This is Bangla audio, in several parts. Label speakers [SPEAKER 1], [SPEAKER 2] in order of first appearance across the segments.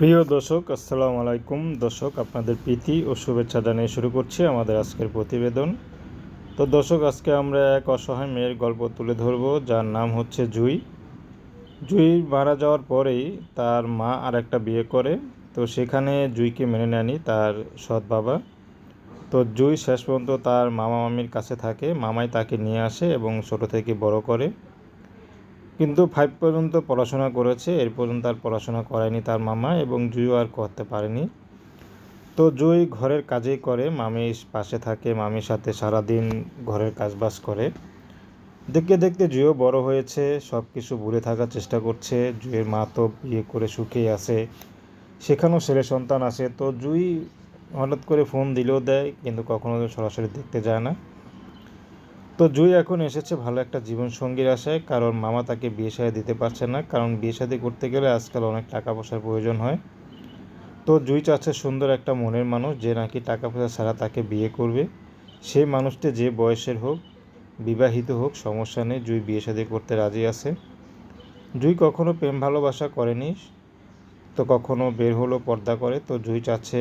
[SPEAKER 1] প্রিয় দর্শক, আসসালামু আলাইকুম। দর্শক, আপনাদের প্রীতি ও শুভেচ্ছা জানিয়ে শুরু করছি আমাদের আজকের প্রতিবেদন। তো দর্শক, আজকে আমরা এক অসহায় মেয়ের গল্প তুলে ধরব, যার নাম হচ্ছে জুই। জুই মারা যাওয়ার পরেই তার মা আর একটা বিয়ে করে। তো সেখানে জুইকে মেনে নেয়নি তার সৎ বাবা। তো জুই শেষ পর্যন্ত তার মামা মামির কাছে থাকে। মামাই তাকে নিয়ে আসে এবং ছোট থেকে বড় করে। কিন্তু ফাইভ পর্যন্ত পড়াশোনা করেছে, এর পর্যন্ত আর পড়াশোনা করায়নি তার মামা এবং জুইও আর করতে পারেনি। তো জুই ঘরের কাজেই করে মামির পাশে থাকে, মামির সাথে সারাদিন ঘরের কাজবাজ করে। দেখতে দেখতে জুইও বড় হয়েছে সব কিছু ভুলে থাকার চেষ্টা করছে। জুইয়ের মা তো বিয়ে করে সুখেই আছে। সেখানেও ছেলে সন্তান আছে। তো জুই হঠাৎ করে ফোন দিলেও দেয়, কিন্তু কখনো সরাসরি দেখতে যায় না। তো জুই এখন এসেছে ভালো একটা জীবনসঙ্গীর আশায়। কারণ মামা তাকে বিয়ে শাদী দিতে পারছে না। কারণ বিয়ে শাদী করতে গেলে আজকাল অনেক টাকা পয়সার প্রয়োজন হয়। তো জুই চাচ্ছে সুন্দর একটা মনের মানুষ যে নাকি টাকা পয়সা ছাড়া তাকে বিয়ে করবে। সেই মানুষটি যে বয়সের হোক, বিবাহিত হোক, সমস্যা নেই, জুই বিয়ে শাদী করতে রাজি আছে। জুই কখনো প্রেম ভালোবাসা করেনি, তো কখনো বের হলো পর্দা করে। তো জুই চাচ্ছে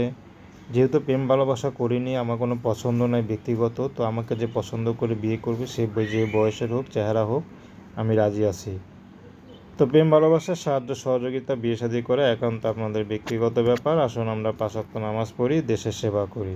[SPEAKER 1] যেহেতু প্রেম ভালোবাসা করিনি, আমার কোনো পছন্দ নাই ব্যক্তিগত, তো আমাকে যে পছন্দ করে বিয়ে করবে সে যে বয়সের হোক, চেহারা হোক, আমি রাজি আছি। তো প্রেম ভালোবাসার সাহায্য, সহযোগিতা বিয়ে শাদী করে একান্ত আপনাদের ব্যক্তিগত ব্যাপার। আসুন আমরা পাঁচ ওয়াক্ত নামাজ পড়ি, দেশের সেবা করি।